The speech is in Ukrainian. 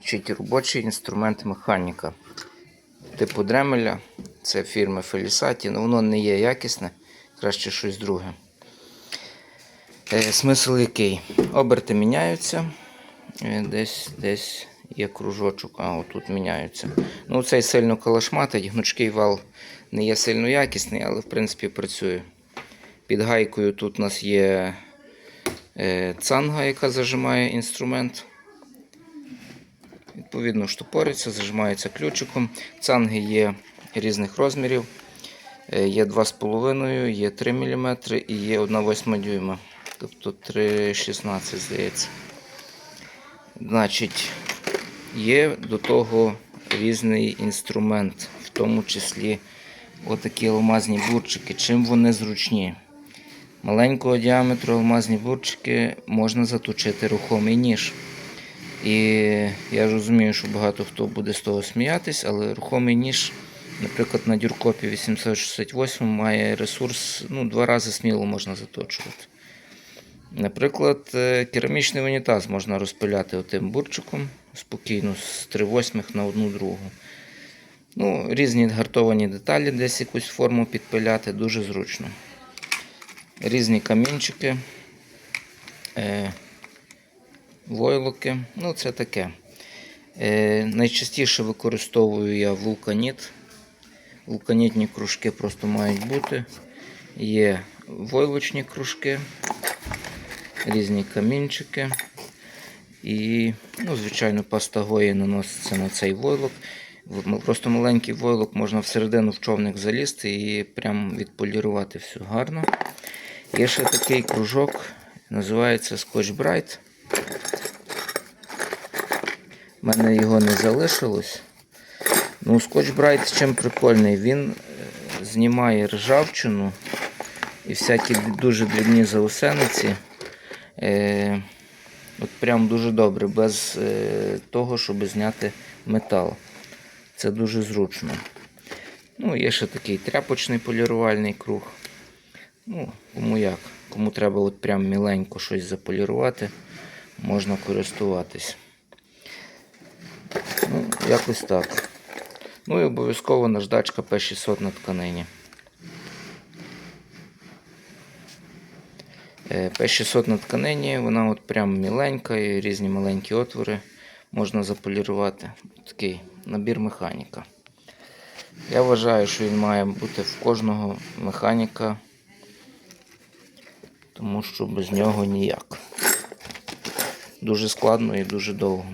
Вчить робочий інструмент механіка. Типу дремеля. Це фірми Felisati, але воно не є якісне, краще щось друге. Е, смисл який? Оберти міняються. Е, Десь, десь є кружочок, а отут міняються. Ну, цей сильно калашматить, гнучкий вал не є сильно якісний, але в принципі працює. Під гайкою тут у нас є е, цанга, яка зажимає інструмент. Відповідно, штопориться, зажимається ключиком. Цанги є різних розмірів. Е, Є 2,5, є 3 мм і є 1,8 дюйма. Тобто 3,16 здається. Значить, є до того різний інструмент, в тому числі отакі алмазні бурчики. Чим вони зручні? Маленького діаметру алмазні бурчики можна заточити рухомий ніж. І я розумію, що багато хто буде з того сміятись, але рухомий ніж, наприклад, на дюркопі 868 має ресурс, ну, два рази сміло можна заточувати. Наприклад, е, керамічний унітаз можна розпиляти отим бурчиком спокійно з 3 восьмих на одну другу. Ну, різні гартовані деталі, десь якусь форму підпиляти, дуже зручно. Різні камінчики. Войлоки. Ну, це таке. Е, найчастіше використовую я вулканіт. Вулканітні кружки просто мають бути. Є войлочні кружки, різні камінчики. І, ну, звичайно, паста Гої наноситься на цей войлок. Просто маленький войлок можна всередину в човник залізти і прям відполірувати все гарно. Є ще такий кружок, називається Scotch Bright. У мене його не залишилось. Ну, Scotch Bright чим прикольний, він е, знімає ржавчину і всякі дуже дрібні заусениці. Е, от прям дуже добре, без е, того, щоб зняти метал. Це дуже зручно. Ну, є ще такий тряпочний полірувальний круг. Ну, кому як. Кому треба от прям міленько щось заполірувати, можна користуватись. Якось так. Ну і обов'язково наждачка P600 на тканині. Е, P600 на тканині, вона от прям міленька і різні маленькі отвори можна заполірувати. Такий набір механіка. Я вважаю, що він має бути в кожного механіка, тому що без нього ніяк. Дуже складно і дуже довго.